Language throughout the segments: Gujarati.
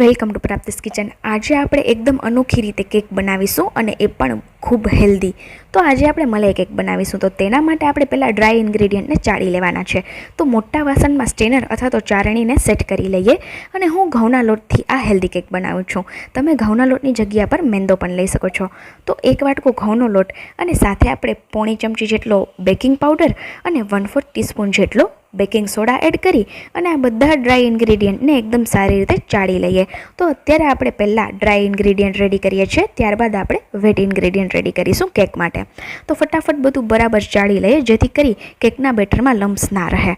Welcome to પ્રાપ્તિસ kitchen. આજે આપણે એકદમ અનોખી રીતે કેક બનાવીશું અને એ પણ ખૂબ હેલ્ધી. તો આજે આપણે મલાઈ કેક બનાવીશું. તો તેના માટે આપણે પહેલાં ડ્રાય ઇન્ગ્રીડિયન્ટને ચાળી લેવાના છે. તો મોટા વાસણમાં સ્ટેનર અથવા તો ચારણીને સેટ કરી લઈએ અને હું ઘઉંના લોટથી આ હેલ્ધી કેક બનાવું છું. તમે ઘઉંના લોટની જગ્યા પર મેંદો પણ લઈ શકો છો. તો એક વાટકો ઘઉંનો લોટ અને સાથે આપણે પોણી ચમચી જેટલો બેકિંગ પાવડર અને વન ફોર્થ ટીસ્પૂન જેટલો બેકિંગ સોડા એડ કરી અને આ બધા ડ્રાય ઇન્ગ્રીડિયન્ટને એકદમ સારી રીતે ચાળી લઈએ. તો અત્યારે આપણે પહેલાં ડ્રાય ઇન્ગ્રીડિયન્ટ રેડી કરીએ છીએ, ત્યારબાદ આપણે વેટ ઇન્ગ્રીડિયન્ટ રેડી કરીશું કેક માટે. તો ફટાફટ બધું બરાબર ચાળી લઈએ, જેથી કરી કેકના બેટરમાં લમ્સ ના રહે.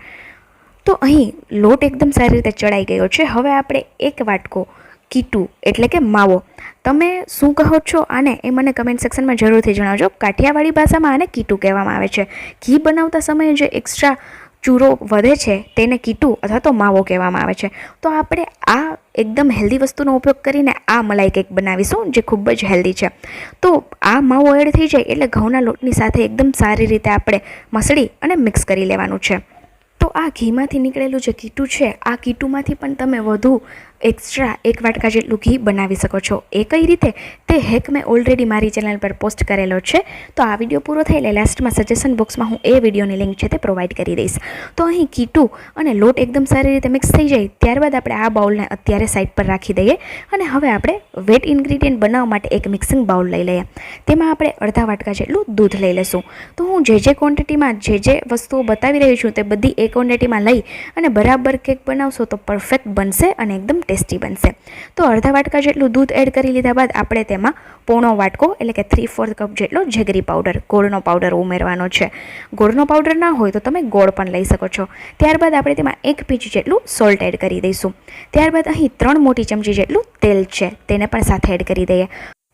તો અહીં લોટ એકદમ સારી રીતે ચડાઈ ગયો છે. હવે આપણે એક વાટકો કીટું, એટલે કે માવો. તમે શું કહો છો આને એ મને કમેન્ટ સેક્શનમાં જરૂરથી જણાવજો. કાઠિયાવાડી ભાષામાં આને કીટું કહેવામાં આવે છે. ઘી બનાવતા સમયે જે એક્સ્ટ્રા ચૂરો વધે છે તેને કીટું અથવા તો માવો કહેવામાં આવે છે. તો આપણે આ એકદમ હેલ્ધી વસ્તુનો ઉપયોગ કરીને આ મલાઈ કેક બનાવીશું જે ખૂબ જ હેલ્ધી છે. તો આ માવો એડ થઈ જાય એટલે ઘઉંના લોટની સાથે એકદમ સારી રીતે આપણે મસળી અને મિક્સ કરી લેવાનું છે. તો આ ઘીમાંથી નીકળેલું જે કીટું છે, આ કીટુમાંથી પણ તમે વધુ એક્સ્ટ્રા એક વાટકા જેટલું ઘી બનાવી શકો છો. એ કઈ રીતે? તે હેક મેં ઓલરેડી મારી ચેનલ પર પોસ્ટ કરેલો છે. તો આ વીડિયો પૂરો થઈ એટલે લાસ્ટમાં સજેશન બોક્સમાં હું એ વિડીયોની લિંક છે તે પ્રોવાઈડ કરી દઈશ. તો અહીં કીટું અને લોટ એકદમ સારી રીતે મિક્સ થઈ જાય, ત્યારબાદ આપણે આ બાઉલને અત્યારે સાઈડ પર રાખી દઈએ અને હવે આપણે વેટ ઇન્ગ્રીડિયન્ટ બનાવવા માટે એક મિક્સિંગ બાઉલ લઈ લઈએ. તેમાં આપણે અડધા વાટકા જેટલું દૂધ લઈ લઈશું. તો હું જે જે ક્વોન્ટિટીમાં જે જે વસ્તુઓ બતાવી રહી છું તે બધી એ ક્વોન્ટિટીમાં લઈ અને બરાબર કેક બનાવશો તો પરફેક્ટ બનશે અને એકદમ ટેસ્ટી બનશે. તો અડધા વાટકા જેટલું દૂધ એડ કરી લીધા બાદ આપણે તેમાં પોણો વાટકો એટલે કે થ્રી ફોર્થ કપ જેટલો જેગરી પાવડર, ગોળનો પાવડર ઉમેરવાનો છે. ગોળનો પાવડર ના હોય તો તમે ગોળ પણ લઈ શકો છો. ત્યારબાદ આપણે તેમાં એક પીંચ જેટલું સોલ્ટ એડ કરી દઈશું. ત્યારબાદ અહીં ત્રણ મોટી ચમચી જેટલું તેલ છે, તેને પણ સાથે એડ કરી દઈએ.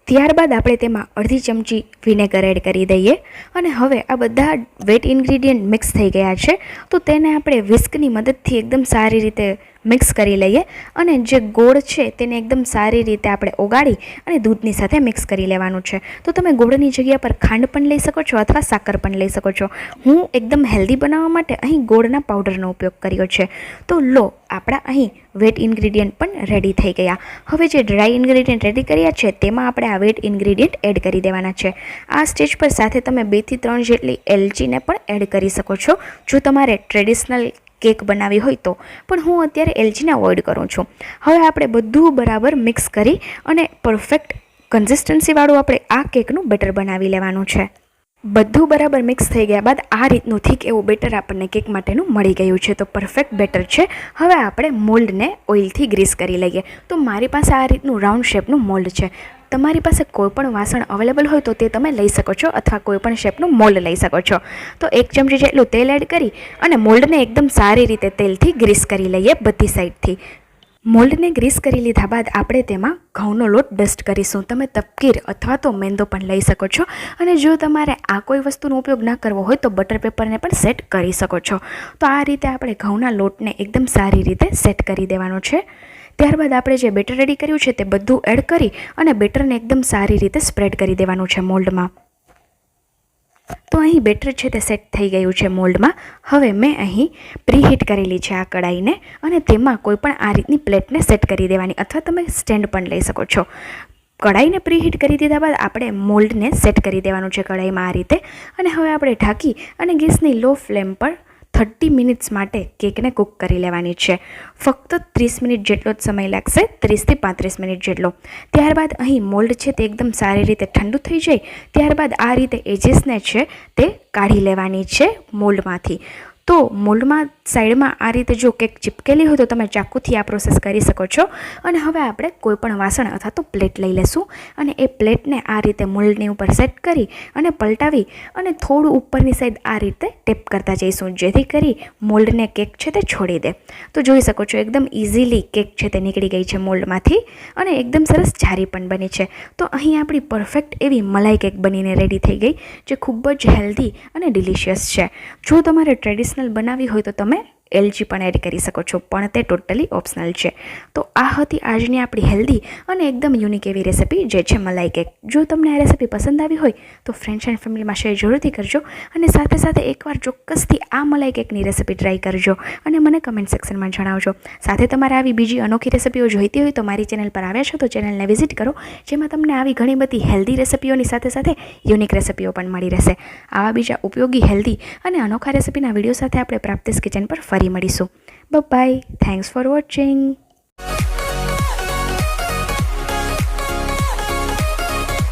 ત્યારબાદ આપણે તેમાં અડધી ચમચી વિનેગર એડ કરી દઈએ. અને હવે આ બધા વેટ ઇન્ગ્રીડિયન્ટ મિક્સ થઈ ગયા છે, તો તેને આપણે વિસ્કની મદદથી એકદમ સારી રીતે મિક્સ કરી લઈએ અને જે ગોળ છે તેને એકદમ સારી રીતે આપણે ઓગાળી અને દૂધની સાથે મિક્સ કરી લેવાનું છે. તો તમે ગોળની જગ્યા પર ખાંડ પણ લઈ શકો છો અથવા સાકર પણ લઈ શકો છો. હું એકદમ હેલ્ધી બનાવવા માટે અહીં ગોળના પાવડરનો ઉપયોગ કર્યો છે. તો લો, આપણા અહીં વેટ ઇન્ગ્રીડિયન્ટ પણ રેડી થઈ ગયા. હવે જે ડ્રાય ઇન્ગ્રીડિયન્ટ રેડી કર્યા છે તેમાં આપણે આ વેટ ઇન્ગ્રીડિયન્ટ એડ કરી દેવાના છે. આ સ્ટેજ પર સાથે તમે બેથી ત્રણ જેટલી એલચીને પણ એડ કરી શકો છો. જો તમારે ટ્રેડિશનલ કેક બનાવી હોય તો. પણ હું અત્યારે એલચીને અવોઇડ કરું છું. હવે આપણે બધું બરાબર મિક્સ કરી અને પરફેક્ટ કન્સિસ્ટન્સીવાળું આપણે આ કેકનું બેટર બનાવી લેવાનું છે. બધું બરાબર મિક્સ થઈ ગયા બાદ આ રીતનું થીક એવું બેટર આપણને કેક માટેનું મળી ગયું છે. તો પરફેક્ટ બેટર છે. હવે આપણે મોલ્ડને ઓઇલથી ગ્રીસ કરી લઈએ. તો મારી પાસે આ રીતનું રાઉન્ડ શેપનું મોલ્ડ છે. તમારી પાસે કોઈપણ વાસણ અવેલેબલ હોય તો તે તમે લઈ શકો છો અથવા કોઈપણ શેપનું મોલ્ડ લઈ શકો છો. તો એક ચમચી જેટલું તેલ એડ કરી અને મોલ્ડને એકદમ સારી રીતે તેલથી ગ્રીસ કરી લઈએ બધી સાઈડથી. મોલ્ડને ગ્રીસ કરી લીધા બાદ આપણે તેમાં ઘઉંનો લોટ ડસ્ટ કરીશું. તમે તપકીર અથવા તો મેંદો પણ લઈ શકો છો અને જો તમારે આ કોઈ વસ્તુનો ઉપયોગ ના કરવો હોય તો બટર પેપરને પણ સેટ કરી શકો છો. તો આ રીતે આપણે ઘઉંના લોટને એકદમ સારી રીતે સેટ કરી દેવાનો છે. ત્યારબાદ આપણે જે બેટર રેડી કર્યું છે તે બધું એડ કરી અને બેટરને એકદમ સારી રીતે સ્પ્રેડ કરી દેવાનું છે મોલ્ડમાં. તો અહીં બેટર છે તે સેટ થઈ ગયું છે મોલ્ડમાં. હવે મેં અહીં પ્રીહીટ કરેલી છે આ કડાઈને અને તેમાં કોઈપણ આ રીતની પ્લેટને સેટ કરી દેવાની અથવા તમે સ્ટેન્ડ પણ લઈ શકો છો. કડાઈને પ્રીહીટ કરી દીધા બાદ આપણે મોલ્ડને સેટ કરી દેવાનું છે કડાઈમાં આ રીતે. અને હવે આપણે ઢાંકી અને ગેસની લો ફ્લેમ પર થર્ટી મિનિટ્સ માટે કેકને કૂક કરી લેવાની છે. ફક્ત ત્રીસ મિનિટ જેટલો જ સમય લાગશે ત્રીસથી પાંત્રીસ મિનિટ જેટલો. ત્યારબાદ અહીં મોલ્ડ છે તે એકદમ સારી રીતે ઠંડુ થઈ જાય. ત્યારબાદ આ રીતે એજીસને છે તે કાઢી લેવાની છે મોલ્ડમાંથી તો મોલ્ડમાં સાઈડમાં આ રીતે જો કેક ચીપકેલી હોય તો તમે ચાકુથી આ પ્રોસેસ કરી શકો છો. અને હવે આપણે કોઈપણ વાસણ અથવા તો પ્લેટ લઈ લેશું. અને એ પ્લેટને આ રીતે મોલ્ડની ઉપર સેટ કરી અને પલટાવી અને થોડું ઉપરની સાઈડ આ રીતે ટેપ કરતા જઈશું. જેથી કરી મોલ્ડને કેક છે તે છોડી દે. તો જોઈ શકો છો એકદમ ઇઝીલી કેક છે તે નીકળી ગઈ છે મોલ્ડમાંથી અને એકદમ સરસ જારી પણ બની છે. તો અહીં આપણી પરફેક્ટ એવી મલાઈ કેક બનીને રેડી થઈ ગઈ, જે ખૂબ જ હેલ્ધી અને ડિલિશિયસ છે. જો તમારે ટ્રેડિશનલ બનાવવી હોય તો તમે એલચી પણ એડ કરી શકો છો, પણ તે ટોટલી ઓપ્શનલ છે. તો આ હતી આજની આપણી હેલ્ધી અને એકદમ યુનિક એવી રેસિપી, જે છે મલાઈ કેક. જો તમને આ રેસિપી પસંદ આવી હોય, તો ફ્રેન્ડ્સ એન્ડ ફેમિલીમાં શેર જરૂરથી કરજો અને સાથે સાથે એકવાર ચોક્કસથી આ મલાઈ કેકની રેસિપી ટ્રાય કરજો અને મને કમેન્ટ સેક્શનમાં જણાવજો. સાથે તમારે આવી બીજી અનોખી રેસિપીઓ જોઈતી હોય તો મારી ચેનલ પર આવ્યા છો તો ચેનલને વિઝિટ કરો, જેમાં તમને આવી ઘણી બધી હેલ્ધી રેસિપીઓની સાથે સાથે યુનિક રેસિપીઓ પણ મળી રહેશે. આવા બીજા ઉપયોગી હેલ્ધી અને અનોખા રેસિપીના વીડિયો સાથે આપણે પ્રાપ્તિસ કિચન પર ફરી મળીશું બાય થેન્ક્સ ફોર વોચિંગ